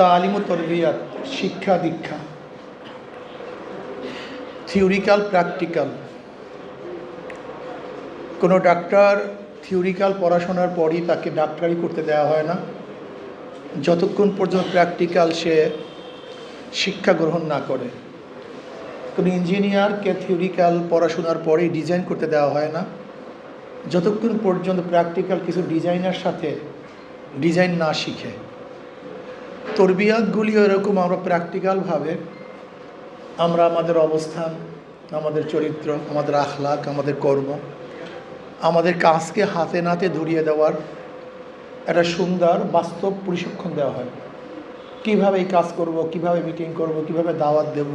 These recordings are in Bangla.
তালিম তরবিয়াত, শিক্ষা দীক্ষা। থিওরিক্যাল প্র্যাকটিক্যাল কোনো ডাক্তার থিওরিক্যাল পড়াশোনার পরই তাকে ডাক্তারি করতে দেওয়া হয় না। যতক্ষণ পর্যন্ত প্র্যাকটিক্যাল সে শিক্ষা গ্রহণ না করে। কোনো ইঞ্জিনিয়ারকে থিওরিক্যাল পড়াশোনার পরেই ডিজাইন করতে দেওয়া হয় না। যতক্ষণ পর্যন্ত প্র্যাকটিক্যাল কিছু ডিজাইনের সাথে ডিজাইন না শিখে। তরবিয়াতগুলিও এরকম আমরা প্র্যাকটিক্যালভাবে আমরা আমাদের অবস্থান, আমাদের চরিত্র, আমাদের আখলাক, আমাদের কর্ম, আমাদের কাজকে হাতে নাতে ধরিয়ে দেওয়ার একটা সুন্দর বাস্তব প্রশিক্ষণ দেওয়া হয়। কীভাবে এই কাজ করব, কীভাবে মিটিং করব, কীভাবে দাওয়াত দেব,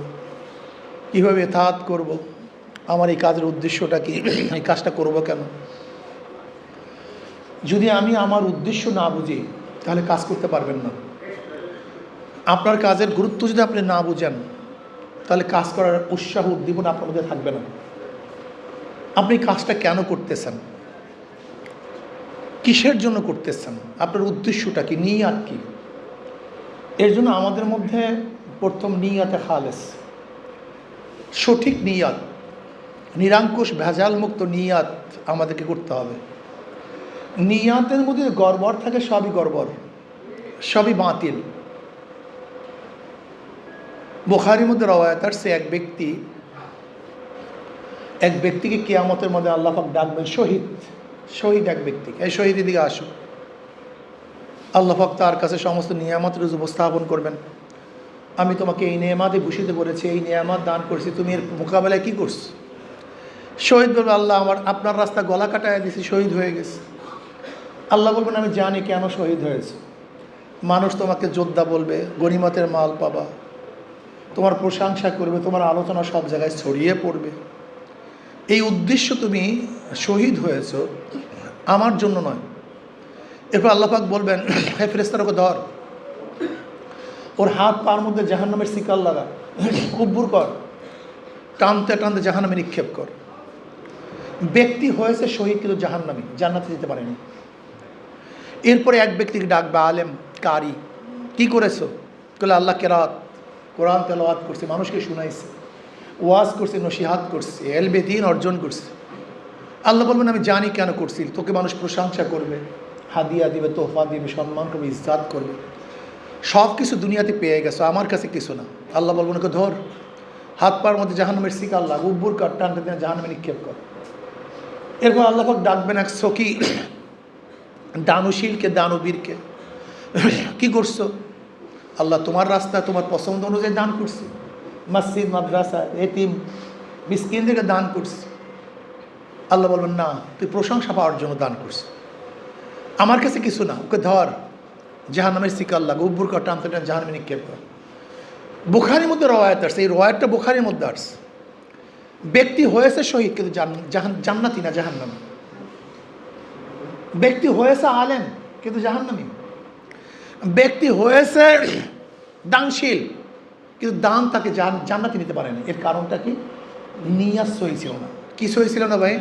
কীভাবে এতাহাত করব, আমার এই কাজের উদ্দেশ্যটা কি, এই কাজটা করব কেন? যদি আমি আমার উদ্দেশ্য না বুঝি, তাহলে কাজ করতে পারবেন না। আপনার কাজের গুরুত্ব যদি আপনি না বুঝেন, তাহলে কাজ করার উৎসাহ উদ্দীপনা আপনার মধ্যে থাকবে না। আপনি কাজটা কেন করতেছেন? কিসের জন্য করতেছেন? আপনার উদ্দেশ্যটা কি? নিয়াত কি? এর জন্য আমাদের মধ্যে প্রথম নিয়াতে খালেস। সঠিক নিয়াত, নিরাঙ্কুশ ভেজাল মুক্ত নিয়াত আমাদেরকে করতে হবে। নিয়াতের মধ্যে গড়বড় থাকে, সবই গড়বড়, সবই বাতিল। বোখারির মধ্যে রওয়ায়ত আসছে এক ব্যক্তি, এক ব্যক্তিকে কেয়ামতের মধ্যে আল্লাহাক ডাকবেন শহীদ শহীদ এক ব্যক্তিকে। এই শহীদ দিকে আসুক আল্লাহাক তার কাছে সমস্ত নিয়ামত রুজ উপস্থাপন করবেন। আমি তোমাকে এই নিয়ামাতে ভূষিত করেছি, এই নিয়ামত দান করছি, তুমি এর মোকাবেলায় কী করছ? শহীদ বলবে, আল্লাহ, আমার আপনার রাস্তা গলা কাটায় দিছি শহীদ হয়ে গেছে। আল্লাহ বলবেন, আমি জানি কেন শহীদ হয়েছে। মানুষ তোমাকে যোদ্ধা বলবে, গণিমতের মাল পাবা তোমার প্রশংসা করবে, তোমার আলোচনা সব জায়গায় ছড়িয়ে পড়বে। এই উদ্দেশ্য তুমি শহীদ হয়েছ, আমার জন্য নয়। এরপর আল্লাপাক বলবেন, হে ফেরেস্তার ওকে ধর, ওর হাত পার মধ্যে জাহান্নামের শিকাল লাগা, কুব্বুর কর, টানতে টানতে জাহান্নামে নিক্ষেপ কর। ব্যক্তি হয়েছে শহীদ কিন্তু জাহান্নামি, জান্নাতে যেতে পারেনি। এরপরে এক ব্যক্তিকে ডাকবে, আলেম, কারি, কি করেছ? বলে আল্লাহ কেরাত কোরআন তেলাওয়াত করছে, মানুষকে শুনাইছে, ওয়াজ করছে, নসিহাত করছে এলবে দিন অর্জন করছে। আল্লাহ বলবেন, আমি জানি কেন করছি, তোকে মানুষ প্রশংসা করবে, হাদিয়া দিবে, তোহফা দিবে, সম্মান করবে, ইজ্জাত করবে। সব কিছু দুনিয়াতে পেয়ে গেছো, আমার কাছে কিছু না। আল্লাহ বলবেন, ওকে ধর, হাত পার মধ্যে জাহান্নামের শিক আল্লাহ উব্বুর কার টানতে দিন, জাহান্নামে নিক্ষেপ কর। এরপর আল্লাহ ডাকবেন এক সখী, দানুশীলকে, দানবীরকে, কি করছ? আল্লাহ তোমার রাস্তা, তোমার পছন্দ অনুযায়ী দান করছি। মসজিদ, মাদ্রাসা, এতিম, মিসকিনদেরকে দান করছি। আল্লাহ বলবেন, না, তুই প্রশংসা পাওয়ার জন্য দান করছিস আমার কাছে কিছু না, ওকে ধর। জাহান্নামের শিকার লাগ উব্বুর কর, টানতে টান জাহান্নামে নিক্ষেপ কর। বুখারির মধ্যে রওয়ায়ত আসছে, এই রওয়ায়তটা বুখারির মধ্যে আসছে। ব্যক্তি হয়েছে শহীদ, কিন্তু জান্নাতি না জাহান্নামী। ব্যক্তি হয়েছে আলেম, কিন্তু জাহান্নামী। ব্যক্তি হয়েছে দানশীল, কিন্তু দান তাকে জান্নাতি নিতে পারেনি। এর কারণটা কি? নিয়াস হয়েছিল ছিল না। কি হয়েছিল ছিল না ভাই?